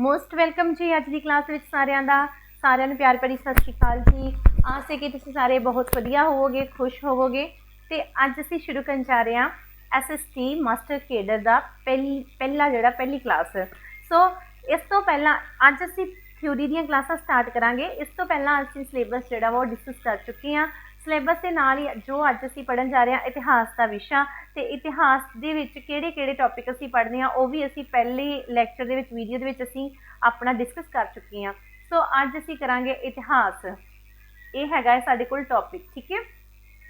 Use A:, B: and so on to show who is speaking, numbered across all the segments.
A: Most welcome ਜੀ ਅੱਜ ਦੀ class ਵਿੱਚ ਸਾਰਿਆਂ ਦਾ, ਸਾਰਿਆਂ ਨੂੰ ਪਿਆਰ ਭਰੀ ਸਤਿ ਸ਼੍ਰੀ ਅਕਾਲ ਜੀ। ਆਸ ਹੈ ਕਿ ਤੁਸੀਂ ਸਾਰੇ ਬਹੁਤ ਵਧੀਆ ਹੋਵੋਗੇ, ਖੁਸ਼ ਹੋਵੋਗੇ। ਤੇ ਅੱਜ ਅਸੀਂ ਸ਼ੁਰੂ ਕਰਨ ਜਾ ਰਹੇ ਹਾਂ ਐਸਐਸਟੀ ਮਾਸਟਰ ਕੇਡਰ ਦਾ ਪਹਿਲੀ, ਪਹਿਲਾ ਜਿਹੜਾ ਪਹਿਲੀ ਕਲਾਸ ਸੋ ਇਸ ਤੋਂ ਪਹਿਲਾਂ ਅੱਜ ਅਸੀਂ ਥਿਊਰੀ ਦੀਆਂ ਕਲਾਸਾਂ ਸਟਾਰਟ ਕਰਾਂਗੇ। ਇਸ ਤੋਂ ਪਹਿਲਾਂ ਅਸੀਂ ਸਿਲੇਬਸ ਜਿਹੜਾ ਵਾ ਉਹ ਡਿਸਕਸ ਕਰ ਚੁੱਕੇ ਹਾਂ। ਸਿਲੇਬਸ ਦੇ ਨਾਲ ਹੀ ਜੋ ਅੱਜ ਅਸੀਂ ਪੜਨ ਜਾ ਰਹੇ ਹਾਂ ਇਤਿਹਾਸ ਦਾ ਵਿਸ਼ਾ ਤੇ ਇਤਿਹਾਸ ਦੇ ਵਿੱਚ ਕਿਹੜੇ-ਕਿਹੜੇ ਟੌਪਿਕ ਅਸੀਂ ਪੜ੍ਹਨੇ ਆ ਉਹ ਵੀ ਅਸੀਂ ਪਹਿਲੇ ਲੈਕਚਰ ਦੇ ਵਿੱਚ ਵੀਡੀਓ ਦੇ ਵਿੱਚ ਅਸੀਂ ਆਪਣਾ ਡਿਸਕਸ ਕਰ ਚੁੱਕੇ ਹਾਂ। ਸੋ ਅੱਜ ਅਸੀਂ ਕਰਾਂਗੇ ਇਤਿਹਾਸ। ਇਹ ਹੈਗਾ ਹੈ ਸਾਡੇ ਕੋਲ ਟੌਪਿਕ ਠੀਕ ਹੈ?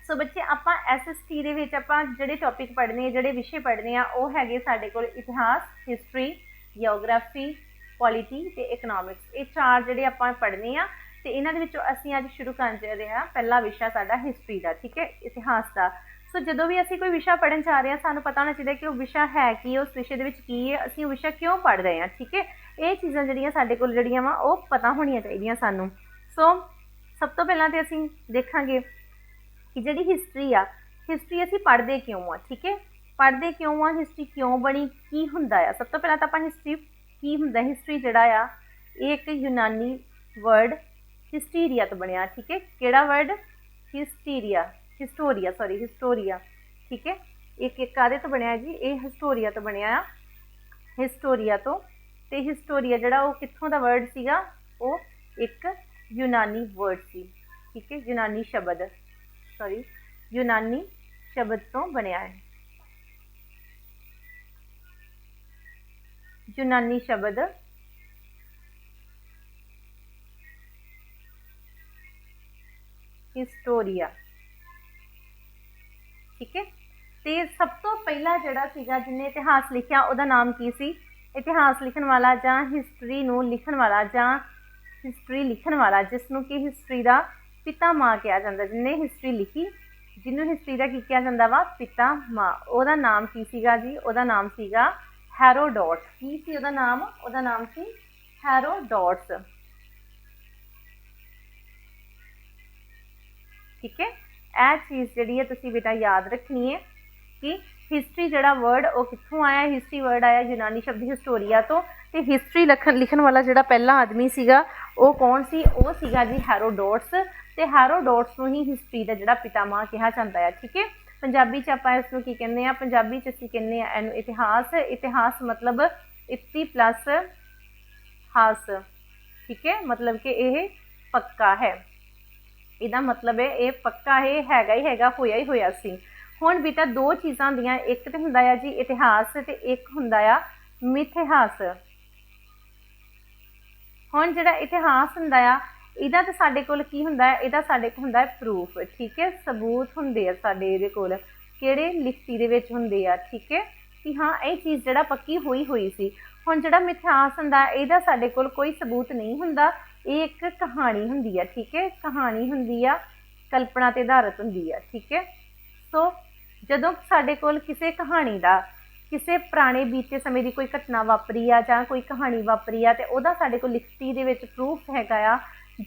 A: ਸੋ ਬੱਚੇ, ਆਪਾਂ ਐਸਐਸਟੀ ਦੇ ਵਿੱਚ ਆਪਾਂ ਜਿਹੜੇ ਟੌਪਿਕ ਪੜ੍ਹਨੇ ਆ, ਜਿਹੜੇ ਵਿਸ਼ੇ ਪੜ੍ਹਨੇ ਆ, ਉਹ ਹੈਗੇ ਸਾਡੇ ਕੋਲ ਇਤਿਹਾਸ ਹਿਸਟਰੀ ਜੀਓਗ੍ਰਾਫੀ ਪੋਲਿਟੀ ਤੇ ਇਕਨੋਮਿਕਸ ਇਹ ਚਾਰ ਜਿਹੜੇ ਆਪਾਂ ਪੜ੍ਹਨੇ ਆ ਤੇ ਇਹਨਾਂ ਦੇ ਵਿੱਚੋਂ ਅਸੀਂ ਅੱਜ ਸ਼ੁਰੂ ਕਰਨ ਜਾ ਰਹੇ ਹਾਂ ਪਹਿਲਾ ਵਿਸ਼ਾ ਸਾਡਾ ਹਿਸਟਰੀ ਦਾ, ਠੀਕ ਹੈ? ਇਤਿਹਾਸ ਦਾ। ਸੋ ਜਦੋਂ ਵੀ ਅਸੀਂ ਕੋਈ ਵਿਸ਼ਾ ਪੜ੍ਹਨ ਜਾ ਰਹੇ ਹਾਂ, ਸਾਨੂੰ ਪਤਾ ਹੋਣਾ ਚਾਹੀਦਾ ਕਿ ਉਹ ਵਿਸ਼ਾ ਹੈ ਕੀ, ਉਸ ਵਿਸ਼ੇ ਦੇ ਵਿੱਚ ਕੀ ਹੈ, ਅਸੀਂ ਉਹ ਵਿਸ਼ਾ ਕਿਉਂ ਪੜ੍ਹ ਰਹੇ ਹਾਂ, ਠੀਕ ਹੈ? ਇਹ ਚੀਜ਼ਾਂ ਜਿਹੜੀਆਂ ਸਾਡੇ ਕੋਲ ਜਿਹੜੀਆਂ ਵਾ, ਉਹ ਪਤਾ ਹੋਣੀਆਂ ਚਾਹੀਦੀਆਂ ਸਾਨੂੰ। ਸੋ ਸਭ ਤੋਂ ਪਹਿਲਾਂ ਤੇ ਅਸੀਂ ਦੇਖਾਂਗੇ ਕਿ ਜਿਹੜੀ ਹਿਸਟਰੀ ਆ ਹਿਸਟਰੀ ਅਸੀਂ ਪੜ੍ਹਦੇ ਕਿਉਂ ਆ ਠੀਕ ਹੈ? ਪੜ੍ਹਦੇ ਕਿਉਂ ਆ ਹਿਸਟਰੀ ਕਿਉਂ ਬਣੀ, ਕੀ ਹੁੰਦਾ ਆ? ਸਭ ਤੋਂ ਪਹਿਲਾਂ ਤਾਂ ਆਪਾਂ ਹਿਸਟਰੀ ਕੀ ਹੁੰਦਾ ਹਿਸਟਰੀ ਜਿਹੜਾ ਆ, ਇਹ ਇੱਕ ਯੂਨਾਨੀ ਵਰਡ ਹਿਸਟੀਰੀਆ ਤੋਂ ਬਣਿਆ, ਠੀਕ ਹੈ? ਕਿਹੜਾ ਵਰਡ ਹਿਸਟੀਰੀਆ ਹਿਸਟੋਰੀਆ ਸੌਰੀ ਹਿਸਟੋਰੀਆ ਠੀਕ ਹੈ? ਇੱਕ ਇੱਕ ਕਾਦੇ ਤੋਂ ਬਣਿਆ ਜੀ? ਇਹ ਹਿਸਟੋਰੀਆ ਤੋਂ ਬਣਿਆ ਆ। ਹਿਸਟੋਰੀਆ ਤੋਂ। ਤੇ ਹਿਸਟੋਰੀਆ ਜਿਹੜਾ ਉਹ ਕਿੱਥੋਂ ਦਾ ਵਰਡ ਸੀਗਾ? ਉਹ ਇੱਕ ਯੂਨਾਨੀ ਵਰਡ ਸੀ, ਠੀਕ ਹੈ? ਯੂਨਾਨੀ ਸ਼ਬਦ ਸੌਰੀ ਯੂਨਾਨੀ ਸ਼ਬਦ ਤੋਂ ਬਣਿਆ ਹੈ। ਯੂਨਾਨੀ ਸ਼ਬਦ ਹਿਸਟੋਰੀਆ ਠੀਕ ਹੈ? ਤੇ ਸਭ ਤੋਂ ਪਹਿਲਾ ਜਿਹੜਾ ਸੀਗਾ ਜਿਹਨੇ ਇਤਿਹਾਸ ਲਿਖਿਆ, ਉਹਦਾ ਨਾਮ ਕੀ ਸੀ? ਇਤਿਹਾਸ ਲਿਖਣ ਵਾਲਾ ਜਾਂ ਹਿਸਟਰੀ ਨੂੰ ਲਿਖਣ ਵਾਲਾ ਜਾਂ ਹਿਸਟਰੀ ਲਿਖਣ ਵਾਲਾ ਜਿਸ ਨੂੰ ਕਿ ਹਿਸਟਰੀ ਦਾ ਪਿਤਾ ਮਾਂ ਕਿਹਾ ਜਾਂਦਾ, ਜਿਹਨੇ ਹਿਸਟਰੀ ਲਿਖੀ, ਜਿਹਨੂੰ ਹਿਸਟਰੀ ਦਾ ਕੀ ਕਿਹਾ ਜਾਂਦਾ ਵਾ? ਪਿਤਾ ਮਾਂ ਉਹਦਾ ਨਾਮ ਕੀ ਸੀਗਾ ਜੀ? ਉਹਦਾ ਨਾਮ ਸੀਗਾ ਹੈਰੋਡੋਟ। ਕੀ ਸੀ ਉਹਦਾ ਨਾਮ? ਉਹਦਾ ਨਾਮ ਸੀ ਹੈਰੋਡੋਟਸ। ਠੀਕ ਹੈ? ਇਹ ਚੀਜ਼ ਜਿਹੜੀ ਹੈ ਤੁਸੀਂ ਬੇਟਾ ਯਾਦ ਰੱਖਣੀ ਹੈ ਕਿ ਹਿਸਟਰੀ ਜਿਹੜਾ ਵਰਡ ਉਹ ਕਿੱਥੋਂ ਆਇਆ? ਹਿਸਟਰੀ ਵਰਡ ਆਇਆ ਯੂਨਾਨੀ ਸ਼ਬਦ ਹਿਸਟੋਰੀਆ ਤੋਂ ਤੇ ਹਿਸਟਰੀ ਲਿਖਣ ਲਿਖਣ ਵਾਲਾ ਜਿਹੜਾ ਪਹਿਲਾ ਆਦਮੀ ਸੀਗਾ, ਉਹ ਕੌਣ ਸੀ? ਉਹ ਸੀਗਾ ਜੀ ਹੈਰੋਡੋਟਸ ਤੇ ਹੈਰੋਡੋਟਸ ਨੂੰ ਹੀ ਹਿਸਟਰੀ ਦਾ ਜਿਹੜਾ ਪਿਤਾਮਾ ਕਿਹਾ ਜਾਂਦਾ ਹੈ, ਠੀਕ ਹੈ? ਪੰਜਾਬੀ ਚ ਆਪਾਂ ਇਸ ਨੂੰ ਕੀ ਕਹਿੰਦੇ ਆ ਪੰਜਾਬੀ ਚ ਅਸੀਂ ਕਹਿੰਦੇ ਆ ਇਹਨੂੰ ਇਤਿਹਾਸ। ਇਤਿਹਾਸ ਮਤਲਬ ਇਤੀ ਪਲੱਸ ਹਾਸ, ਠੀਕ ਹੈ? ਮਤਲਬ ਕਿ ਇਹ ਪੱਕਾ ਹੈ। ਇਹਦਾ ਮਤਲਬ ਹੈ, ਇਹ ਪੱਕਾ ਇਹ ਹੈਗਾ ਹੀ ਹੈਗਾ, ਹੋਇਆ ਹੀ ਹੋਇਆ ਸੀ। ਹੁਣ ਬੇਟਾ ਦੋ ਚੀਜ਼ਾਂ ਦੀਆਂ ਇੱਕ ਤੇ ਹੁੰਦਾ ਆ ਜੀ ਇਤਿਹਾਸ ਤੇ ਇੱਕ ਹੁੰਦਾ ਆ ਮਿਥਿਹਾਸ। ਹੁਣ ਜਿਹੜਾ ਇਤਿਹਾਸ ਹੁੰਦਾ ਆ, ਇਹਦਾ ਤਾਂ ਸਾਡੇ ਕੋਲ ਕੀ ਹੁੰਦਾ ਹੈ ਇਹਦਾ ਸਾਡੇ ਕੋਲ ਹੁੰਦਾ ਹੈ ਪ੍ਰੂਫ ਠੀਕ ਹੈ? ਸਬੂਤ ਹੁੰਦੇ ਆ ਸਾਡੇ ਇਹਦੇ ਕੋਲ, ਕਿਹੜੇ ਲਿਖਤੀ ਦੇ ਵਿੱਚ ਹੁੰਦੇ ਆ, ਠੀਕ ਹੈ? ਕਿ ਹਾਂ, ਇਹ ਚੀਜ਼ ਜਿਹੜਾ ਪੱਕੀ ਹੋਈ ਹੋਈ ਸੀ। ਹੁਣ ਜਿਹੜਾ ਮਿਥਿਹਾਸ ਹੁੰਦਾ, ਇਹਦਾ ਸਾਡੇ ਕੋਲ ਕੋਈ ਸਬੂਤ ਨਹੀਂ ਹੁੰਦਾ। ਇਹ ਇੱਕ ਕਹਾਣੀ ਹੁੰਦੀ ਆ, ਠੀਕ ਹੈ? ਕਹਾਣੀ ਹੁੰਦੀ ਆ, ਕਲਪਨਾ ਤੇ ਆਧਾਰਿਤ ਹੁੰਦੀ ਆ, ਠੀਕ ਹੈ? ਸੋ ਜਦੋਂ ਸਾਡੇ ਕੋਲ ਕਿਸੇ ਕਹਾਣੀ ਦਾ, ਕਿਸੇ ਪੁਰਾਣੇ ਬੀਤੇ ਸਮੇਂ ਦੀ ਕੋਈ ਘਟਨਾ ਵਾਪਰੀ ਆ ਜਾਂ ਕੋਈ ਕਹਾਣੀ ਵਾਪਰੀ ਆ ਤੇ ਉਹਦਾ ਸਾਡੇ ਕੋਲ ਲਿਖਤੀ ਦੇ ਵਿੱਚ ਪ੍ਰੂਫ ਹੈਗਾ ਆ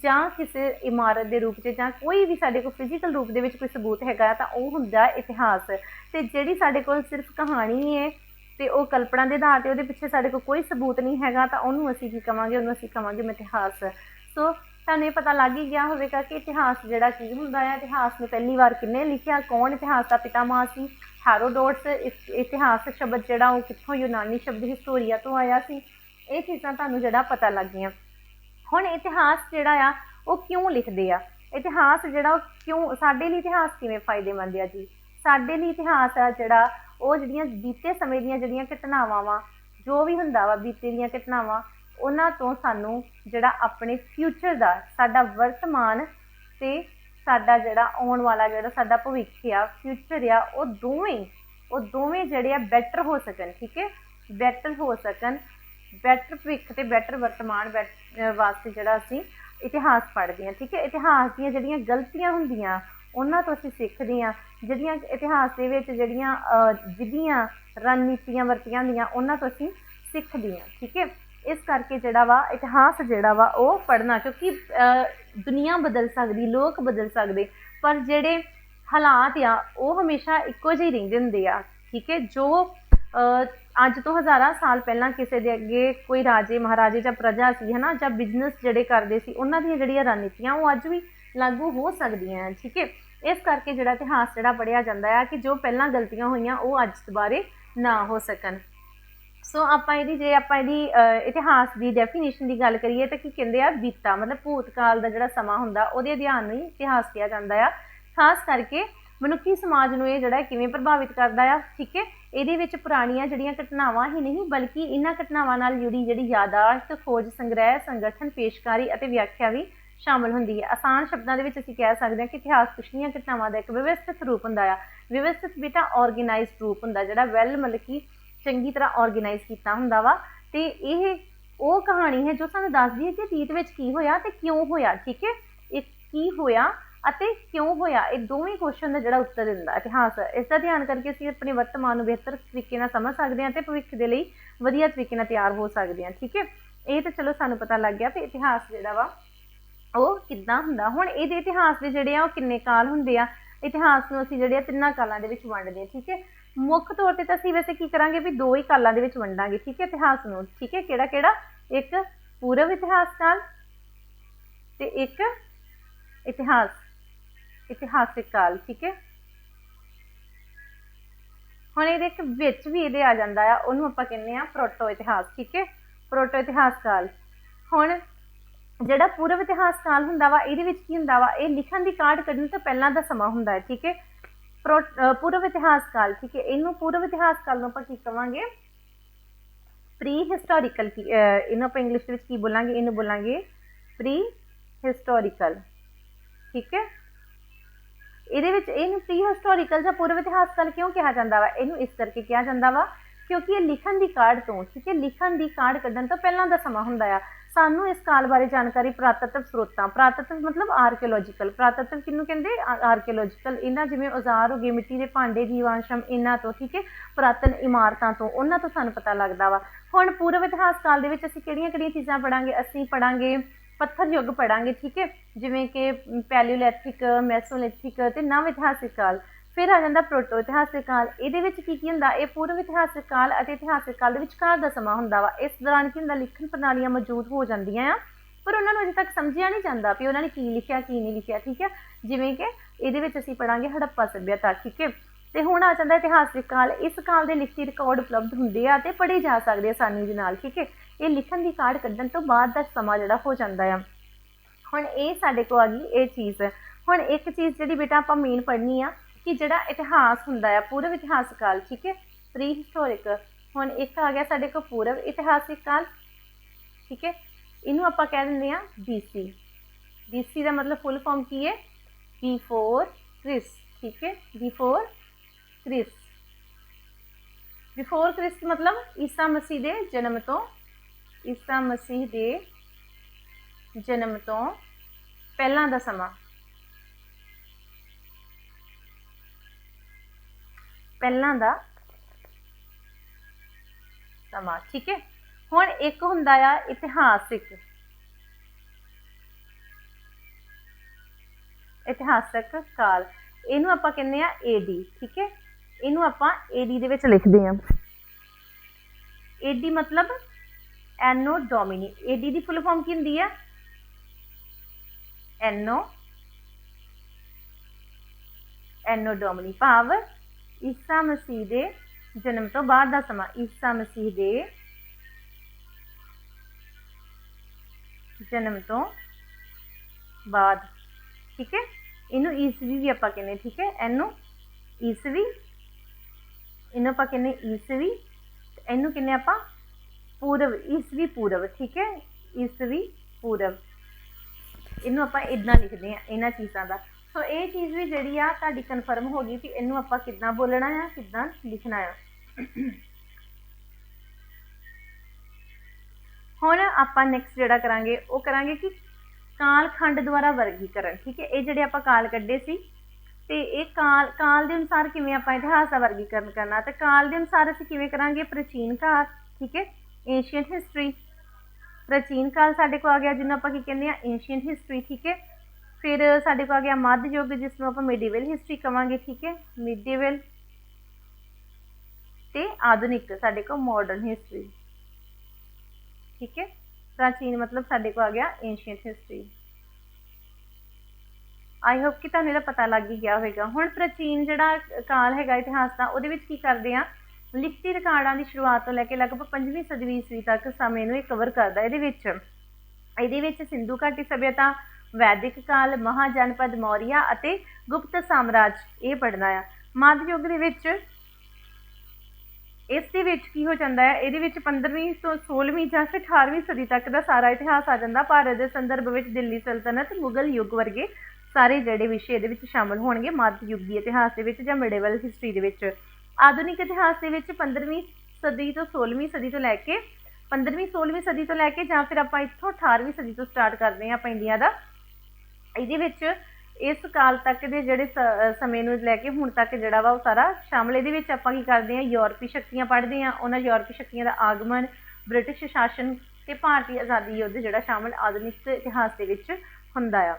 A: ਜਾਂ ਕਿਸੇ ਇਮਾਰਤ ਦੇ ਰੂਪ 'ਚ ਜਾਂ ਕੋਈ ਵੀ ਸਾਡੇ ਕੋਲ ਫਿਜ਼ੀਕਲ ਰੂਪ ਦੇ ਵਿੱਚ ਕੋਈ ਸਬੂਤ ਹੈਗਾ ਤਾਂ ਉਹ ਹੁੰਦਾ ਇਤਿਹਾਸ। ਤੇ ਜਿਹੜੀ ਸਾਡੇ ਕੋਲ ਸਿਰਫ ਕਹਾਣੀ ਹੈ ਤੇ ਉਹ ਕਲਪਨਾ ਦੇ ਆਧਾਰ ਤੇ ਉਹਦੇ ਪਿੱਛੇ ਸਾਡੇ ਕੋਲ ਕੋਈ ਸਬੂਤ ਨਹੀਂ ਹੈਗਾ, ਤਾਂ ਉਹਨੂੰ ਅਸੀਂ ਕੀ ਕਵਾਂਗੇ, ਉਹਨੂੰ ਅਸੀਂ ਕਵਾਂਗੇ ਇਤਿਹਾਸ। ਸੋ ਤੁਹਾਨੂੰ ਇਹ ਪਤਾ ਲੱਗ ਹੀ ਗਿਆ ਹੋਵੇਗਾ ਕਿ ਇਤਿਹਾਸ ਜਿਹੜਾ ਕੀ ਹੁੰਦਾ ਹੈ ਇਤਿਹਾਸ ਨੂੰ ਪਹਿਲੀ ਵਾਰ ਕਿੰਨੇ ਲਿਖਿਆ, ਕੌਣ ਇਤਿਹਾਸ ਦਾ ਪਿਤਾਮਾ ਸੀ? ਹੈਰੋਡੋਟਸ ਇਤਿਹਾਸ ਸ਼ਬਦ ਜਿਹੜਾ ਉਹ ਕਿੱਥੋਂ ਯੂਨਾਨੀ ਸ਼ਬਦ ਹਿਸਟੋਰੀਆ ਤੋਂ ਆਇਆ ਸੀ? ਇਹ ਚੀਜ਼ਾਂ ਤੁਹਾਨੂੰ ਜਿਹੜਾ ਪਤਾ ਲੱਗ ਗਈਆਂ। ਹੁਣ ਇਤਿਹਾਸ ਜਿਹੜਾ ਆ, ਉਹ ਕਿਉਂ ਲਿਖਦੇ ਆ? ਇਤਿਹਾਸ ਜਿਹੜਾ ਉਹ ਕਿਉਂ, ਸਾਡੇ ਲਈ ਇਤਿਹਾਸ ਕਿਵੇਂ ਫਾਇਦੇਮੰਦ ਆ ਜੀ? ਸਾਡੇ ਲਈ ਇਤਿਹਾਸ ਆ ਜਿਹੜਾ ਉਹ ਜਿਹੜੀਆਂ ਬੀਤੇ ਸਮੇਂ ਦੀਆਂ ਜਿਹੜੀਆਂ ਘਟਨਾਵਾਂ ਵਾ, ਜੋ ਵੀ ਹੁੰਦਾ ਵਾ ਬੀਤੇ ਦੀਆਂ ਘਟਨਾਵਾਂ, ਉਹਨਾਂ ਤੋਂ ਸਾਨੂੰ ਜਿਹੜਾ ਆਪਣੇ ਫਿਊਚਰ ਦਾ, ਸਾਡਾ ਵਰਤਮਾਨ ਤੇ ਸਾਡਾ ਜਿਹੜਾ ਆਉਣ ਵਾਲਾ ਜਿਹੜਾ ਸਾਡਾ ਭਵਿੱਖ ਆ ਫਿਊਚਰ ਆ, ਉਹ ਦੋਵੇਂ ਉਹ ਦੋਵੇਂ ਜਿਹੜੇ ਆ ਬੈਟਰ ਹੋ ਸਕਣ, ਠੀਕ ਹੈ? ਬੈਟਰ ਹੋ ਸਕਣ ਬੈਟਰ ਭਵਿੱਖ ਤੇ ਬੈਟਰ ਵਰਤਮਾਨ ਵਾਸਤੇ ਜਿਹੜਾ ਅਸੀਂ ਇਤਿਹਾਸ ਪੜ੍ਹਦੇ ਹਾਂ, ਠੀਕ ਹੈ? ਇਤਿਹਾਸ ਦੀਆਂ ਜਿਹੜੀਆਂ ਗਲਤੀਆਂ ਹੁੰਦੀਆਂ ਉਹਨਾਂ ਤੋਂ ਅਸੀਂ ਸਿੱਖਦੇ ਹਾਂ, ਜਿਹੜੀਆਂ ਇਤਿਹਾਸ ਦੇ ਵਿੱਚ ਜਿਹੜੀਆਂ ਵਿਧੀਆਂ ਰਣਨੀਤੀਆਂ ਵਰਤੀਆਂ ਹੁੰਦੀਆਂ, ਉਹਨਾਂ ਤੋਂ ਅਸੀਂ ਸਿੱਖਦੇ ਹਾਂ, ਠੀਕ ਹੈ? ਇਸ ਕਰਕੇ ਜਿਹੜਾ ਵਾ, ਇਤਿਹਾਸ ਜਿਹੜਾ ਵਾ, ਉਹ ਪੜ੍ਹਨਾ, ਕਿਉਂਕਿ ਦੁਨੀਆ ਬਦਲ ਸਕਦੀ, ਲੋਕ ਬਦਲ ਸਕਦੇ, ਪਰ ਜਿਹੜੇ ਹਾਲਾਤ ਆ, ਉਹ ਹਮੇਸ਼ਾ ਇੱਕੋ ਜਿਹੇ ਰਹਿੰਦੇ ਹੁੰਦੇ ਆ, ਠੀਕ ਹੈ? ਜੋ ਅੱਜ ਤੋਂ ਹਜ਼ਾਰਾਂ ਸਾਲ ਪਹਿਲਾਂ ਕਿਸੇ ਦੇ ਅੱਗੇ ਕੋਈ ਰਾਜੇ, ਮਹਾਰਾਜੇ ਜਾਂ ਪ੍ਰਜਾ ਸੀ, ਹਨਾ? ਜਾਂ ਬਿਜ਼ਨਸ ਜਿਹੜੇ ਕਰਦੇ ਸੀ, ਉਹਨਾਂ ਦੀਆਂ ਜਿਹੜੀਆਂ ਰਣਨੀਤੀਆਂ, ਉਹ ਅੱਜ ਵੀ ਲਾਗੂ ਹੋ ਸਕਦੀਆਂ ਹੈ ਠੀਕ ਹੈ? ਇਸ ਕਰਕੇ ਜਿਹੜਾ ਇਤਿਹਾਸ ਜਿਹੜਾ ਪੜ੍ਹਿਆ ਜਾਂਦਾ ਹੈ ਕਿ ਜੋ ਪਹਿਲਾਂ ਗਲਤੀਆਂ ਹੋਈਆਂ, ਉਹ ਅੱਜ ਦੁਬਾਰੇ ਨਾ ਹੋ ਸਕਣ। ਸੋ ਆਪਾਂ ਇਹਦੀ, ਜੇ ਆਪਾਂ ਇਹਦੀ ਇਤਿਹਾਸ ਦੀ ਡੈਫੀਨੇਸ਼ਨ ਦੀ ਗੱਲ ਕਰੀਏ ਤਾਂ ਕੀ ਕਹਿੰਦੇ ਆ? ਬੀਤਾ, ਮਤਲਬ ਭੂਤਕਾਲ ਦਾ ਜਿਹੜਾ ਸਮਾਂ ਹੁੰਦਾ, ਉਹਦੇ ਅਧਿਐਨ ਨੂੰ ਹੀ ਇਤਿਹਾਸ ਕਿਹਾ ਜਾਂਦਾ ਆ। ਖਾਸ ਕਰਕੇ ਮਨੁੱਖੀ ਸਮਾਜ ਨੂੰ ਇਹ ਜਿਹੜਾ ਕਿਵੇਂ ਪ੍ਰਭਾਵਿਤ ਕਰਦਾ ਆ, ਠੀਕ ਹੈ? ਇਹਦੇ ਵਿੱਚ ਪੁਰਾਣੀਆਂ ਜਿਹੜੀਆਂ ਘਟਨਾਵਾਂ ਹੀ ਨਹੀਂ, ਬਲਕਿ ਇਹਨਾਂ ਘਟਨਾਵਾਂ ਨਾਲ ਜੁੜੀ ਜਿਹੜੀ ਯਾਦਾਸ਼ਤ, ਖੋਜ, ਸੰਗ੍ਰਹਿ, ਸੰਗਠਨ, ਪੇਸ਼ਕਾਰੀ ਅਤੇ ਵਿਆਖਿਆ ਵੀ ਸ਼ਾਮਲ ਹੁੰਦੀ ਹੈ। ਆਸਾਨ ਸ਼ਬਦਾਂ ਦੇ ਵਿੱਚ ਅਸੀਂ ਕਹਿ ਸਕਦੇ ਹਾਂ ਕਿ ਇਤਿਹਾਸ ਪਿਛਲੀਆਂ ਘਟਨਾਵਾਂ ਦਾ ਇੱਕ ਵਿਵਸਥਿਤ ਰੂਪ ਹੁੰਦਾ ਆ। ਵਿਵਸਥਿਤ ਬੇਟਾ ਆਰਗੇਨਾਈਜ਼ਡ ਰੂਪ ਹੁੰਦਾ, ਜਿਹੜਾ ਵੈਲ ਮਤਲਬ ਕਿ ਚੰਗੀ ਤਰ੍ਹਾਂ ਆਰਗੇਨਾਈਜ਼ ਕੀਤਾ ਹੁੰਦਾ ਵਾ। ਤੇ ਇਹ ਉਹ ਕਹਾਣੀ ਹੈ ਜੋ ਸਾਨੂੰ ਦੱਸਦੀ ਹੈ ਕਿ ਅਤੀਤ ਵਿੱਚ ਕੀ ਹੋਇਆ ਤੇ ਕਿਉਂ ਹੋਇਆ, ਠੀਕ ਹੈ? ਇਹ ਕੀ ਹੋਇਆ ਅਤੇ ਕਿਉਂ ਹੋਇਆ? ਇਹ ਦੋਵੇਂ ਕੁਐਸਚਨ ਦਾ ਜਿਹੜਾ ਉੱਤਰ ਦਿੰਦਾ ਇਤਿਹਾਸ। ਇਸ ਦਾ ਧਿਆਨ ਕਰਕੇ ਅਸੀਂ ਆਪਣੇ ਵਰਤਮਾਨ ਨੂੰ ਬਿਹਤਰ ਤਰੀਕੇ ਨਾਲ ਸਮਝ ਸਕਦੇ ਹਾਂ ਤੇ ਭਵਿੱਖ ਦੇ ਲਈ ਵਧੀਆ ਤਰੀਕੇ ਨਾਲ ਤਿਆਰ ਹੋ ਸਕਦੇ ਹਾਂ, ਠੀਕ ਹੈ? ਇਹ ਤਾਂ ਚਲੋ ਸਾਨੂੰ ਪਤਾ ਲੱਗ ਗਿਆ ਕਿ ਇਤਿਹਾਸ ਜਿਹੜਾ ਵਾ ਉਹ ਕਿੱਦਾਂ ਹੁੰਦਾ? ਹੁਣ ਇਹਦੇ ਇਤਿਹਾਸ ਦੇ ਜਿਹੜੇ ਆ, ਉਹ ਕਿੰਨੇ ਕਾਲ ਹੁੰਦੇ ਆ? ਇਤਿਹਾਸ ਨੂੰ ਅਸੀਂ ਜਿਹੜੇ ਆ, ਤਿੰਨਾਂ ਕਾਲਾਂ ਦੇ ਵਿੱਚ ਵੰਡਦੇ ਹਾਂ ਠੀਕ ਹੈ? ਮੁੱਖ ਤੌਰ ਤੇ ਤਾਂ ਅਸੀਂ ਵੈਸੇ ਕੀ ਕਰਾਂਗੇ ਵੀ ਦੋ ਹੀ ਕਾਲਾਂ ਦੇ ਵਿੱਚ ਵੰਡਾਂਗੇ, ਠੀਕ ਹੈ? ਇਤਿਹਾਸ ਨੂੰ, ਠੀਕ ਹੈ? ਕਿਹੜਾ ਕਿਹੜਾ? ਇੱਕ ਪੂਰਵ ਇਤਿਹਾਸ ਕਾਲ ਤੇ ਇੱਕ ਇਤਿਹਾਸ, ਇਤਿਹਾਸਿਕ ਕਾਲ, ਠੀਕ ਹੈ? ਹੁਣ ਇਹਦੇ ਇੱਕ ਵਿੱਚ ਵੀ ਇਹਦੇ ਆ ਜਾਂਦਾ ਆ, ਉਹਨੂੰ ਆਪਾਂ ਕਹਿੰਦੇ ਆ ਪ੍ਰੋਟੋ ਇਤਿਹਾਸ, ਠੀਕ ਹੈ? ਪ੍ਰੋਟੋ ਇਤਿਹਾਸ ਕਾਲ। ਹੁਣ ਜਿਹੜਾ ਪੂਰਵ ਇਤਿਹਾਸ ਕਾਲ ਹੁੰਦਾ ਵਾ, ਇਹਦੇ ਵਿੱਚ ਕੀ ਹੁੰਦਾ ਵਾ? ਇਹ ਲਿਖਣ ਦੀ ਕਾਢ ਕੱਢਣ ਤੋਂ ਪਹਿਲਾਂ ਦਾ ਸਮਾਂ ਹੁੰਦਾ ਹੈ, ਠੀਕ ਹੈ? ਪ੍ਰੋ- ਪੂਰਵ ਇਤਿਹਾਸ ਕਾਲ, ਠੀਕ ਹੈ? ਇਹਨੂੰ ਪੂਰਵ ਇਤਿਹਾਸ ਕਾਲ ਨੂੰ ਆਪਾਂ ਕੀ ਕਵਾਂਗੇ? ਪ੍ਰੀ ਹਿਸਟੋਰੀਕਲ ਇਹਨੂੰ ਆਪਾਂ ਇੰਗਲਿਸ਼ ਵਿੱਚ ਕੀ ਬੋਲਾਂਗੇ? ਇਹਨੂੰ ਬੋਲਾਂਗੇ ਪ੍ਰੀ ਹਿਸਟੋਰੀਕਲ ਠੀਕ ਹੈ? ਇਹਦੇ ਵਿੱਚ ਇਹਨੂੰ ਪ੍ਰੀ ਹਿਸਟੋਰੀਕਲ ਜਾਂ ਪੂਰਵ ਇਤਿਹਾਸ ਕਾਲ ਕਿਉਂ ਕਿਹਾ ਜਾਂਦਾ ਵਾ? ਇਹਨੂੰ ਇਸ ਕਰਕੇ ਕਿਹਾ ਜਾਂਦਾ ਵਾ ਕਿਉਂਕਿ ਇਹ ਲਿਖਣ ਦੀ ਕਾਢ ਤੋਂ, ਠੀਕ ਹੈ? ਲਿਖਣ ਦੀ ਕਾਢ ਕੱਢਣ ਤੋਂ ਪਹਿਲਾਂ ਦਾ ਸਮਾਂ ਹੁੰਦਾ ਆ। ਸਾਨੂੰ ਇਸ ਕਾਲ ਬਾਰੇ ਜਾਣਕਾਰੀ ਪੁਰਾਤੱਤਵ ਸਰੋਤਾਂ, ਪੁਰਾਤੱਤਵ ਮਤਲਬ ਆਰਕੀਓਲੋਜੀਕਲ ਪੁਰਾਤੱਤਵ ਕਿਹਨੂੰ ਕਹਿੰਦੇ? ਆਰਕੀਓਲੋਜੀਕਲ ਇਹਨਾਂ ਜਿਵੇਂ ਔਜ਼ਾਰ ਹੋ ਗਏ, ਮਿੱਟੀ ਦੇ ਭਾਂਡੇ, ਜੀਵਾਂਸ਼ਮ, ਇਹਨਾਂ ਤੋਂ, ਠੀਕ ਹੈ? ਪੁਰਾਤਨ ਇਮਾਰਤਾਂ ਤੋਂ, ਉਹਨਾਂ ਤੋਂ ਸਾਨੂੰ ਪਤਾ ਲੱਗਦਾ ਵਾ। ਹੁਣ ਪੂਰਵ ਇਤਿਹਾਸ ਕਾਲ ਦੇ ਵਿੱਚ ਅਸੀਂ ਕਿਹੜੀਆਂ-ਕਿਹੜੀਆਂ ਚੀਜ਼ਾਂ ਪੜਾਂਗੇ ਅਸੀਂ ਪੜਾਂਗੇ ਪੱਥਰ ਯੁੱਗ ਪੜਾਂਗੇ ਠੀਕ ਹੈ? ਜਿਵੇਂ ਕਿ ਪੈਲੀਓਲਿਥਿਕ ਮੈਸੋਲਿਥਿਕ ਤੇ ਨਵ ਇਤਿਹਾਸਿਕ ਕਾਲ। ਫਿਰ ਆ ਜਾਂਦਾ ਪ੍ਰੋਟੋ, ਇਤਿਹਾਸਿਕ ਕਾਲ। ਇਹਦੇ ਵਿੱਚ ਕੀ ਕੀ ਹੁੰਦਾ? ਇਹ ਪੂਰਵ ਇਤਿਹਾਸਿਕ ਕਾਲ ਅਤੇ ਇਤਿਹਾਸਿਕ ਕਾਲ ਦੇ ਵਿਚਕਾਰ ਦਾ ਸਮਾਂ ਹੁੰਦਾ ਵਾ। ਇਸ ਦੌਰਾਨ ਕੀ ਹੁੰਦਾ? ਲਿਖਣ ਪ੍ਰਣਾਲੀਆਂ ਮੌਜੂਦ ਹੋ ਜਾਂਦੀਆਂ ਆ। ਪਰ ਉਹਨਾਂ ਨੂੰ ਅਜੇ ਤੱਕ ਸਮਝਿਆ ਨਹੀਂ ਜਾਂਦਾ ਵੀ ਉਹਨਾਂ ਨੇ ਕੀ ਲਿਖਿਆ, ਕੀ ਨਹੀਂ ਲਿਖਿਆ, ਠੀਕ ਹੈ? ਜਿਵੇਂ ਕਿ ਇਹਦੇ ਵਿੱਚ ਅਸੀਂ ਪੜਾਂਗੇ ਹੜੱਪਾ ਸੱਭਿਅਤਾ, ਠੀਕ ਹੈ? ਤੇ ਹੁਣ ਆ ਜਾਂਦਾ ਇਤਿਹਾਸਿਕ ਕਾਲ। ਇਸ ਕਾਲ ਦੇ ਲਿਖਤੀ ਰਿਕਾਰਡ ਉਪਲਬਧ ਹੁੰਦੇ ਆ ਤੇ ਪੜ੍ਹੇ ਜਾ ਸਕਦੇ ਆਸਾਨੀ ਦੇ ਨਾਲ, ਠੀਕ ਹੈ? ਇਹ ਲਿਖਣ ਦੀ ਕਾਢ ਕੱਢਣ ਤੋਂ ਬਾਅਦ ਦਾ ਸਮਾਂ ਜਿਹੜਾ ਹੋ ਜਾਂਦਾ ਆ। ਹੁਣ ਇਹ ਸਾਡੇ ਕੋਲ ਆ ਗਈ ਇਹ ਚੀਜ਼। ਹੁਣ ਇੱਕ ਚੀਜ਼ ਜਿਹੜੀ ਬੇਟਾ ਆਪਾਂ ਮੇਨ ਪੜ੍ਹਨੀ ਆ ਕਿ ਜਿਹੜਾ ਇਤਿਹਾਸ ਹੁੰਦਾ ਆ, ਪੂਰਵ ਇਤਿਹਾਸ ਕਾਲ, ਠੀਕ ਹੈ? ਪ੍ਰੀ ਹਿਸਟੋਰਿਕ ਹੁਣ ਇੱਕ ਆ ਗਿਆ ਸਾਡੇ ਕੋਲ ਪੂਰਵ ਇਤਿਹਾਸਿਕ ਕਾਲ, ਠੀਕ ਹੈ? ਇਹਨੂੰ ਆਪਾਂ ਕਹਿ ਦਿੰਦੇ ਆ BC BC ਦਾ ਮਤਲਬ ਫੁੱਲ ਫਾਰਮ ਕੀ ਹੈ? ਬਿਫੋਰ ਕ੍ਰਿਸ ਠੀਕ ਹੈ? ਬਿਫੋਰ ਕ੍ਰਿਸ ਬਿਫੋਰ ਕ੍ਰਿਸਟ ਮਤਲਬ ਈਸਾ ਮਸੀਹ ਦੇ ਜਨਮ ਤੋਂ, ਈਸਾ ਮਸੀਹ ਦੇ ਜਨਮ ਤੋਂ ਪਹਿਲਾਂ ਦਾ ਸਮਾਂ। ਪਹਿਲਾਂ ਦਾ ਸਮਾਂ, ਠੀਕ ਹੈ? ਹੁਣ ਇੱਕ ਹੁੰਦਾ ਆ ਇਤਿਹਾਸਿਕ। ਇਤਿਹਾਸਕ ਕਾਲ। ਇਹਨੂੰ ਆਪਾਂ ਕਹਿੰਦੇ ਆ ਏਡੀ ਠੀਕ ਹੈ? ਇਹਨੂੰ ਆਪਾਂ ਏਡੀ ਦੇ ਵਿੱਚ ਲਿਖਦੇ ਆ ਏਡੀ ਮਤਲਬ ਐਨੋ ਡੋਮਿਨੀ ਏਡੀ ਦੀ ਫੁੱਲ ਫਾਰਮ ਕੀ ਹੁੰਦੀ ਆ? ਐਨੋ ਐਨੋ ਡੋਮਿਨੀ ਭਾਵ ਈਸਾ ਮਸੀਹ ਦੇ ਜਨਮ ਤੋਂ ਬਾਅਦ ਦਾ ਸਮਾਂ। ਈਸਾ ਮਸੀਹ ਦੇ ਜਨਮ ਤੋਂ ਬਾਅਦ। ਠੀਕ ਹੈ? ਇਹਨੂੰ ਈਸਵੀ ਵੀ ਆਪਾਂ ਕਹਿੰਦੇ ਠੀਕ ਹੈ? ਇਹਨੂੰ ਈਸਵੀ, ਇਹਨੂੰ ਆਪਾਂ ਕਹਿੰਦੇ ਈਸਵੀ ਇਹਨੂੰ ਕਹਿੰਦੇ ਆਪਾਂ ਪੂਰਵ, ਈਸਵੀ ਪੂਰਵ, ਠੀਕ ਹੈ? ਈਸਵੀ ਪੂਰਵ। ਇਹਨੂੰ ਆਪਾਂ ਇਦਾਂ ਲਿਖਦੇ ਆ ਇਹਨਾਂ ਚੀਜ਼ਾਂ ਦਾ। ਸੋ ਇਹ ਚੀਜ਼ ਵੀ ਜਿਹੜੀ ਆ ਤੁਹਾਡੀ ਕਨਫਰਮ ਹੋ ਗਈ ਕਿ ਇਹਨੂੰ ਆਪਾਂ ਕਿੱਦਾਂ ਬੋਲਣਾ ਆ, ਕਿੱਦਾਂ ਲਿਖਣਾ ਆ। ਹੁਣ ਆਪਾਂ ਨੈਕਸਟ ਜਿਹੜਾ ਕਰਾਂਗੇ, ਉਹ ਕਰਾਂਗੇ ਕਿ ਕਾਲ ਖੰਡ ਦੁਆਰਾ ਵਰਗੀਕਰਨ, ਠੀਕ ਹੈ? ਇਹ ਜਿਹੜੇ ਆਪਾਂ ਕਾਲ ਕੱਢੇ ਸੀ, ਤੇ ਇਹ ਕਾਲ ਕਾਲ ਦੇ ਅਨੁਸਾਰ ਕਿਵੇਂ ਆਪਾਂ ਇਤਿਹਾਸ ਦਾ ਵਰਗੀਕਰਨ ਕਰਨਾ, ਤੇ ਕਾਲ ਦੇ ਅਨੁਸਾਰ ਅਸੀਂ ਕਿਵੇਂ ਕਰਾਂਗੇ? ਪ੍ਰਾਚੀਨ ਕਾਲ, ਠੀਕ ਹੈ? ਏਸ਼ੀਅੰਟ ਹਿਸਟਰੀ ਪ੍ਰਾਚੀਨ ਕਾਲ ਸਾਡੇ ਕੋਲ ਆ ਗਿਆ, ਜਿਹਨੂੰ ਆਪਾਂ ਕੀ ਕਹਿੰਦੇ ਆ? ਏਸ਼ੀਅੰਟ ਹਿਸਟਰੀ ਠੀਕ ਹੈ? ਫਿਰ ਸਾਡੇ ਕੋਲ ਆ ਗਿਆ ਮੱਧ ਯੁੱਗ ਜਿਸ ਨੂੰ ਆਪਾਂ ਮਿਡੀਵਲ ਹਿਸਟਰੀ ਕਵਾਂਗੇ, ਠੀਕ ਹੈ? ਮਿਡੀਵਲ ਤੇ ਆਧੁਨਿਕ, ਸਾਡੇ ਕੋਲ ਮਾਡਰਨ ਹਿਸਟਰੀ ਠੀਕ ਹੈ? ਪ੍ਰਾਚੀਨ ਮਤਲਬ ਸਾਡੇ ਕੋਲ ਆ ਗਿਆ ਐਂਸ਼ੀਅੰਟ ਹਿਸਟਰੀ ਆਈ ਹੋਪ ਕਿ ਤੁਹਾਨੂੰ ਇਹਦਾ ਪਤਾ ਲੱਗ ਹੀ ਗਿਆ ਹੋਵੇਗਾ। ਹੁਣ ਪ੍ਰਾਚੀਨ ਜਿਹੜਾ ਕਾਲ ਹੈਗਾ ਇਤਿਹਾਸ ਦਾ, ਉਹਦੇ ਵਿੱਚ ਕੀ ਕਰਦੇ ਆ? ਲਿਖਤੀ ਰਿਕਾਰਡਾਂ ਦੀ ਸ਼ੁਰੂਆਤ ਤੋਂ ਲੈ ਕੇ ਲਗਭਗ 5ਵੀਂ ਸਦੀ ਈਸਵੀ ਤੱਕ ਸਮੇਂ ਨੂੰ ਇਹ ਕਵਰ ਕਰਦਾ ਇਹਦੇ ਵਿੱਚ ਇਹਦੇ ਵਿੱਚ ਸਿੰਧੂ ਘਾਟੀ ਸਭਿਅਤਾ ਵੈਦਿਕ ਕਾਲ, ਮਹਾਜਨਪਦ ਮੌਰੀਆ ਅਤੇ ਗੁਪਤ ਸਾਮਰਾਜ, ਇਹ ਪੜਨਾ ਆ। ਮੱਧ ਯੁੱਗ ਦੇ ਵਿੱਚ ਇਸ ਦੇ ਵਿੱਚ ਕੀ ਹੋ ਜਾਂਦਾ ਹੈ ਇਹਦੇ ਵਿੱਚ 15ਵੀਂ ਤੋਂ 16ਵੀਂ ਜਾਂ ਫਿਰ 18ਵੀਂ ਸਦੀ ਤੱਕ ਦਾ ਸਾਰਾ ਇਤਿਹਾਸ ਆ ਜਾਂਦਾ। ਭਾਰਤ ਦੇ ਸੰਦਰਭ ਵਿੱਚ ਦਿੱਲੀ ਸਲਤਨਤ, ਮੁਗਲ ਯੁੱਗ ਵਰਗੇ ਸਾਰੇ ਜਿਹੜੇ ਵਿਸ਼ੇ ਇਹਦੇ ਵਿੱਚ ਸ਼ਾਮਲ ਹੋਣਗੇ ਮੱਧ ਯੁੱਗੀ ਇਤਿਹਾਸ ਦੇ ਵਿੱਚ ਜਾਂ ਮਿਡੇਵਲ ਹਿਸਟਰੀ ਦੇ ਵਿੱਚ। ਆਧੁਨਿਕ ਇਤਿਹਾਸ ਦੇ ਵਿੱਚ 15ਵੀਂ ਸਦੀ ਤੋਂ 16ਵੀਂ ਸਦੀ ਤੋਂ ਲੈ ਕੇ 15ਵੀਂ 16ਵੀਂ ਸਦੀ ਤੋਂ ਲੈ ਕੇ ਜਾਂ ਫਿਰ ਆਪਾਂ ਇੱਥੋਂ 18ਵੀਂ ਸਦੀ ਤੋਂ ਸਟਾਰਟ ਕਰਦੇ ਹਾਂ ਆਪਾਂ ਇੰਡੀਆ ਦਾ ਇਹਦੇ ਵਿੱਚ ਇਸ ਕਾਲ ਤੱਕ ਦੇ ਜਿਹੜੇ ਸ- ਸਮੇਂ ਨੂੰ ਲੈ ਕੇ ਹੁਣ ਤੱਕ ਜਿਹੜਾ ਵਾ ਉਹ ਸਾਰਾ ਸ਼ਾਮਲ। ਇਹਦੇ ਵਿੱਚ ਆਪਾਂ ਕੀ ਕਰਦੇ ਹਾਂ, ਯੂਰਪੀ ਸ਼ਕਤੀਆਂ ਪੜ੍ਹਦੇ ਹਾਂ। ਉਹਨਾਂ ਯੂਰਪੀ ਸ਼ਕਤੀਆਂ ਦਾ ਆਗਮਨ ਬ੍ਰਿਟਿਸ਼ ਸ਼ਾਸਨ ਤੇ ਭਾਰਤੀ ਆਜ਼ਾਦੀ ਯੁੱਧ ਜਿਹੜਾ ਸ਼ਾਮਲ ਆਧੁਨਿਕ ਇਤਿਹਾਸ ਦੇ ਵਿੱਚ ਹੁੰਦਾ ਆ।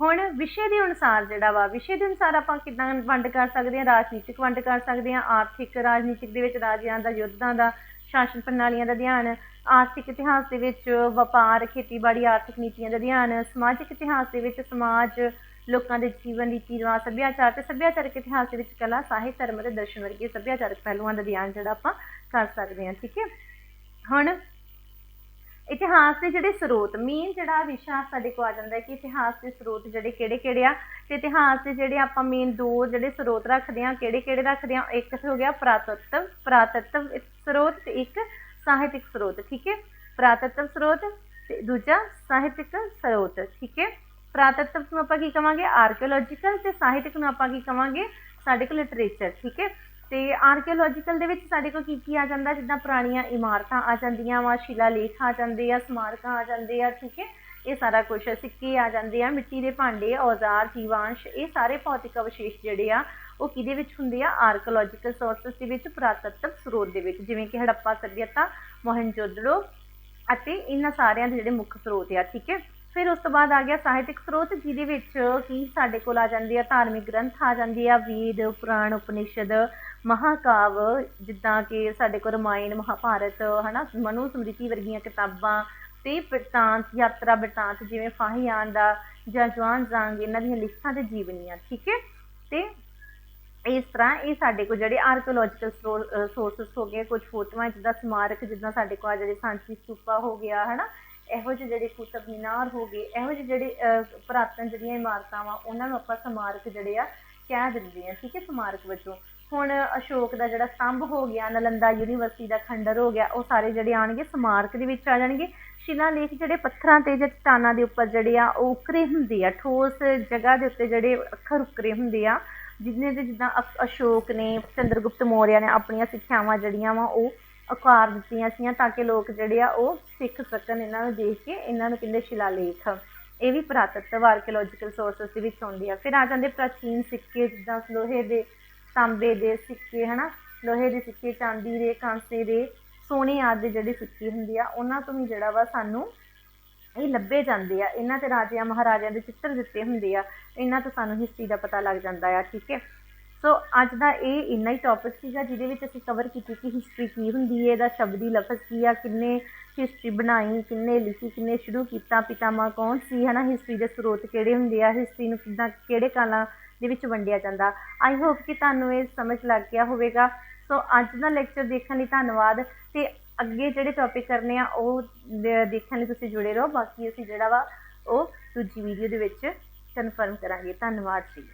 A: ਹੁਣ ਵਿਸ਼ੇ ਦੇ ਅਨੁਸਾਰ ਜਿਹੜਾ ਵਾ, ਵਿਸ਼ੇ ਦੇ ਅਨੁਸਾਰ ਆਪਾਂ ਕਿੱਦਾਂ ਵੰਡ ਕਰ ਸਕਦੇ ਹਾਂ? ਰਾਜਨੀਤਿਕ ਵੰਡ ਕਰ ਸਕਦੇ ਹਾਂ? ਆਰਥਿਕ, ਰਾਜਨੀਤਿਕ ਦੇ ਵਿੱਚ ਰਾਜਿਆਂ ਦਾ, ਯੁੱਧਾਂ ਦਾ ਸ਼ਾਸਨ ਪ੍ਰਣਾਲੀਆਂ ਦਾ ਧਿਆਨ, ਆਰਥਿਕ ਇਤਿਹਾਸ ਦੇ ਵਿੱਚ ਵਪਾਰ, ਖੇਤੀਬਾੜੀ, ਆਰਥਿਕ ਨੀਤੀਆਂ ਦਾ ਧਿਆਨ, ਸਮਾਜਿਕ ਇਤਿਹਾਸ ਦੇ ਵਿੱਚ ਸਮਾਜ, ਲੋਕਾਂ ਦੇ ਜੀਵਨ ਰੀਤੀ ਰਿਵਾਜ, ਸੱਭਿਆਚਾਰ ਤੇ ਸੱਭਿਆਚਾਰਕ ਇਤਿਹਾਸ ਦੇ ਵਿੱਚ ਕਲਾ, ਸਾਹਿਤ, ਧਰਮ ਅਤੇ ਦਰਸ਼ਨ ਵਰਗੇ ਸੱਭਿਆਚਾਰਕ ਪਹਿਲੂਆਂ ਦਾ ਧਿਆਨ ਜਿਹੜਾ ਆਪਾਂ ਕਰ ਸਕਦੇ ਹਾਂ, ਠੀਕ ਹੈ? ਹੁਣ ਇਤਿਹਾਸ ਦੇ ਜਿਹੜੇ ਸਰੋਤ ਮੇਨ ਜਿਹੜਾ ਵਿਸ਼ਾ ਸਾਡੇ ਕੋਲ ਆ ਜਾਂਦਾ ਹੈ ਕਿ ਇਤਿਹਾਸ ਦੇ ਸਰੋਤ ਜਿਹੜੇ ਕਿਹੜੇ ਕਿਹੜੇ ਆ ਤੇ ਇਤਿਹਾਸ ਦੇ ਜਿਹੜੇ ਆਪਾਂ ਮੇਨ ਦੋ ਜਿਹੜੇ ਸਰੋਤ ਰੱਖਦੇ ਆ ਕਿਹੜੇ ਕਿਹੜੇ ਰੱਖਦੇ ਆ ਇੱਕ ਹੋ ਗਿਆ ਪ੍ਰਾਤਤਵ ਪ੍ਰਾਤਤਵ ਸਰੋਤ ਤੇ ਇੱਕ ਸਾਹਿਤਿਕ ਸਰੋਤ, ਠੀਕ ਹੈ? ਪ੍ਰਾਤਤਵ ਸਰੋਤ ਤੇ ਦੂਜਾ ਸਾਹਿਤਿਕ ਸਰੋਤ, ਠੀਕ ਹੈ? ਪ੍ਰਾਤਤਵ ਨੂੰ ਆਪਾਂ ਕੀ ਕਵਾਂਗੇ? ਆਰਕੀਓਲੋਜੀਕਲ ਤੇ ਸਾਹਿਤਿਕ ਨੂੰ ਆਪਾਂ ਕੀ ਕਵਾਂਗੇ? ਸਾਡੇ ਕੋਲ ਲਿਟਰੇਚਰ ਠੀਕ ਹੈ? ਤੇ ਆਰਕੀਓਲੋਜੀਕਲ ਦੇ ਵਿੱਚ ਸਾਡੇ ਕੋਲ ਕੀ ਕੀ ਆ ਜਾਂਦਾ? ਜਿੱਦਾਂ ਪੁਰਾਣੀਆਂ ਇਮਾਰਤਾਂ ਆ ਜਾਂਦੀਆਂ ਵਾ ਸ਼ਿਲਾ ਲੇਖ ਆ ਜਾਂਦੇ ਆ, ਸਮਾਰਕਾਂ ਆ ਜਾਂਦੇ ਆ, ਠੀਕ ਹੈ? ਇਹ ਸਾਰਾ ਕੁਝ ਸਿੱਕੇ ਆ ਜਾਂਦੇ ਆ, ਮਿੱਟੀ ਦੇ ਭਾਂਡੇ, ਔਜ਼ਾਰ, ਜੀਵਾਂਸ਼, ਇਹ ਸਾਰੇ ਭੌਤਿਕ ਅਵਸ਼ੇਸ਼ ਜਿਹੜੇ ਆ, ਉਹ ਕਿਹਦੇ ਵਿੱਚ ਹੁੰਦੇ ਆ? ਆਰਕੀਓਲੋਜੀਕਲ ਸੋਰਸਸ ਦੇ ਵਿੱਚ, ਪੁਰਾਤੱਤਵ ਸਰੋਤ ਦੇ ਵਿੱਚ, ਜਿਵੇਂ ਕਿ ਹੜੱਪਾ ਸਭਿਅਤਾ, ਮੋਹਨਜੋਦੜੋ ਅਤੇ ਇਹਨਾਂ ਸਾਰਿਆਂ ਦੇ ਜਿਹੜੇ ਮੁੱਖ ਸਰੋਤ ਆ, ਠੀਕ ਹੈ? ਫਿਰ ਉਸ ਤੋਂ ਬਾਅਦ ਆ ਗਿਆ ਸਾਹਿਤਿਕ ਸਰੋਤ, ਜਿਹਦੇ ਵਿੱਚ ਕੀ ਸਾਡੇ ਕੋਲ ਆ ਜਾਂਦੇ ਆ, ਧਾਰਮਿਕ ਗ੍ਰੰਥ ਆ ਜਾਂਦੇ ਆ, ਵੇਦ, ਪੁਰਾਣ, ਉਪਨਿਸ਼ਦ, ਮਹਾਕਾਵ, ਜਿੱਦਾਂ ਕਿ ਸਾਡੇ ਕੋਲ ਰਮਾਇਣ, ਮਹਾਭਾਰਤ, ਹਨਾ, ਮਨੂ ਸਮ੍ਰਿਤੀ ਵਰਗੀਆਂ ਕਿਤਾਬਾਂ ਤੇ ਬਿਰਤਾਂਤ, ਯਾਤਰਾ ਬਿਰਤਾਂਤ, ਜਿਵੇਂ ਫਾਹੀਆਨ ਦਾ ਜਾਂ ਜਵਾਨ ਜਾਂਗ ਇਹਨਾਂ ਦੀਆਂ ਲਿਖਤਾਂ ਤੇ ਜੀਵਨੀਆਂ, ਠੀਕ ਹੈ? ਤੇ ਇਸ ਤਰ੍ਹਾਂ ਇਹ ਸਾਡੇ ਕੋਲ ਜਿਹੜੇ ਆਰਕੀਓਲੋਜੀਕਲ ਸੋਰਸਸ ਹੋ ਗਏ ਕੁਝ ਫੋਟੋਆਂ ਜਿੱਦਾਂ ਸਮਾਰਕ ਜਿੱਦਾਂ ਸਾਡੇ ਕੋਲ ਆ ਜਿਹੜੇ ਸਾਂਚੀ ਸਤੂਪਾ ਹੋ ਗਿਆ, ਹਨਾ ਇਹੋ ਜਿਹੇ ਜਿਹੜੇ ਕੁਤਬ ਮੀਨਾਰ ਹੋ ਗਏ, ਇਹੋ ਜਿਹੇ ਜਿਹੜੇ ਪੁਰਾਤਨ ਜਿਹੜੀਆਂ ਇਮਾਰਤਾਂ ਵਾ, ਉਹਨਾਂ ਨੂੰ ਆਪਾਂ ਸਮਾਰਕ ਜਿਹੜੇ ਆ ਕਹਿ ਦਿੰਦੇ ਆ, ਠੀਕ ਹੈ, ਸਮਾਰਕ ਵਜੋਂ। ਹੁਣ ਅਸ਼ੋਕ ਦਾ ਜਿਹੜਾ ਸਤੰਭ ਹੋ ਗਿਆ, ਨਲੰਦਾ ਯੂਨੀਵਰਸਿਟੀ ਦਾ ਖੰਡਰ ਹੋ ਗਿਆ, ਉਹ ਸਾਰੇ ਜਿਹੜੇ ਆਣਗੇ ਸਮਾਰਕ ਦੇ ਵਿੱਚ ਆ ਜਾਣਗੇ। ਸ਼ਿਲਾਲੇਖ ਜਿਹੜੇ ਪੱਥਰਾਂ ਤੇ ਜਾਂ ਚਟਾਨਾਂ ਦੇ ਉੱਪਰ ਜਿਹੜੇ ਆ, ਉਹ ਉਕਰੇ ਹੁੰਦੇ ਆ, ਠੋਸ ਜਗ੍ਹਾ ਦੇ ਉੱਤੇ ਜਿਹੜੇ ਅੱਖਰ ਉਕਰੇ ਹੁੰਦੇ ਆ ਜਿਹਨੇ ਦੇ ਜਿੱਦਾਂ ਅ- ਅਸ਼ੋਕ ਨੇ, ਚੰਦਰਗੁਪਤ ਮੌਰਿਆ ਨੇ ਆਪਣੀਆਂ ਸਿੱਖਿਆਵਾਂ ਜਿਹੜੀਆਂ ਵਾ, ਉਹ ਆਕਾਰ ਦਿੱਤੀਆਂ ਸੀਆਂ ਤਾਂ ਕਿ ਲੋਕ ਜਿਹੜੇ ਆ ਉਹ ਸਿੱਖ ਸਕਣ ਇਹਨਾਂ ਨੂੰ ਦੇਖ ਕੇ, ਇਹਨਾਂ ਨੂੰ ਕਹਿੰਦੇ ਸ਼ਿਲਾ ਲੇਖ ਇਹ ਵੀ ਪੁਰਾਤਤਵ ਆਰਕੀਓਲੋਜੀਕਲ ਸੋਰਸਸ ਦੇ ਵਿੱਚ ਆਉਂਦੇ ਆ। ਫਿਰ ਆ ਜਾਂਦੇ ਪ੍ਰਾਚੀਨ ਸਿੱਕੇ, ਜਿੱਦਾਂ ਲੋਹੇ ਦੇ ਤਾਂਬੇ ਦੇ ਸਿੱਕੇ, ਹਨਾ? ਲੋਹੇ ਦੇ ਸਿੱਕੇ, ਚਾਂਦੀ ਦੇ, ਕਾਂਸੇ ਦੇ, ਸੋਨੇ ਆਦਿ ਦੇ ਜਿਹੜੇ ਸਿੱਕੇ ਹੁੰਦੇ ਆ, ਉਹਨਾਂ ਤੋਂ ਵੀ ਜਿਹੜਾ ਵਾ ਸਾਨੂੰ ਇਹ ਲੱਭੇ ਜਾਂਦੇ ਆ। ਇਹਨਾਂ ਤੇ ਰਾਜਿਆਂ, ਮਹਾਰਾਜਿਆਂ ਦੇ ਚਿੱਤਰ ਦਿੱਤੇ ਹੁੰਦੇ ਆ। ਇਹਨਾਂ ਤੋਂ ਸਾਨੂੰ ਹਿਸਟਰੀ ਦਾ ਪਤਾ ਲੱਗ ਜਾਂਦਾ ਆ, ਠੀਕ ਹੈ? ਸੋ ਅੱਜ ਦਾ ਇਹ ਇੰਨਾ ਹੀ ਟੌਪਿਕ ਸੀਗਾ ਜਿਹਦੇ ਵਿੱਚ ਅਸੀਂ ਕਵਰ ਕੀਤੀ ਕਿ ਹਿਸਟਰੀ ਕੀ ਹੁੰਦੀ ਹੈ ਇਹਦਾ ਸ਼ਬਦੀ ਲਫ਼ਜ਼ ਕੀ ਆ, ਕਿੰਨੇ ਹਿਸਟਰੀ ਬਣਾਈ, ਕਿੰਨੇ ਲਿਖੀ, ਕਿੰਨੇ ਸ਼ੁਰੂ ਕੀਤਾ ਪਿਤਾਮਾ ਕੌਣ ਸੀ, ਹਨਾ ਹਿਸਟਰੀ ਦੇ ਸਰੋਤ ਕਿਹੜੇ ਹੁੰਦੇ ਆ ਹਿਸਟਰੀ ਨੂੰ ਕਿੱਦਾਂ, ਕਿਹੜੇ ਕਾਲਾਂ ਦੇ ਵਿੱਚ ਵੰਡਿਆ ਜਾਂਦਾ। ਆਈ ਹੋਪ ਕਿ ਤੁਹਾਨੂੰ ਇਹ ਸਮਝ ਲੱਗ ਗਿਆ ਹੋਵੇਗਾ। ਸੋ ਅੱਜ ਦਾ ਲੈਕਚਰ ਦੇਖਣ ਲਈ ਧੰਨਵਾਦ ਤੇ ਅੱਗੇ ਜਿਹੜੇ ਟੌਪਿਕ ਕਰਨੇ ਆ, ਉਹ ਦੇਖਣ ਲਈ ਤੁਸੀਂ ਜੁੜੇ ਰਹੋ। ਬਾਕੀ ਅਸੀਂ ਜਿਹੜਾ ਵਾ, ਉਹ ਦੂਜੀ ਵੀਡੀਓ ਦੇ ਵਿੱਚ ਕਨਫਰਮ ਕਰਾਂਗੇ। ਧੰਨਵਾਦ ਜੀ।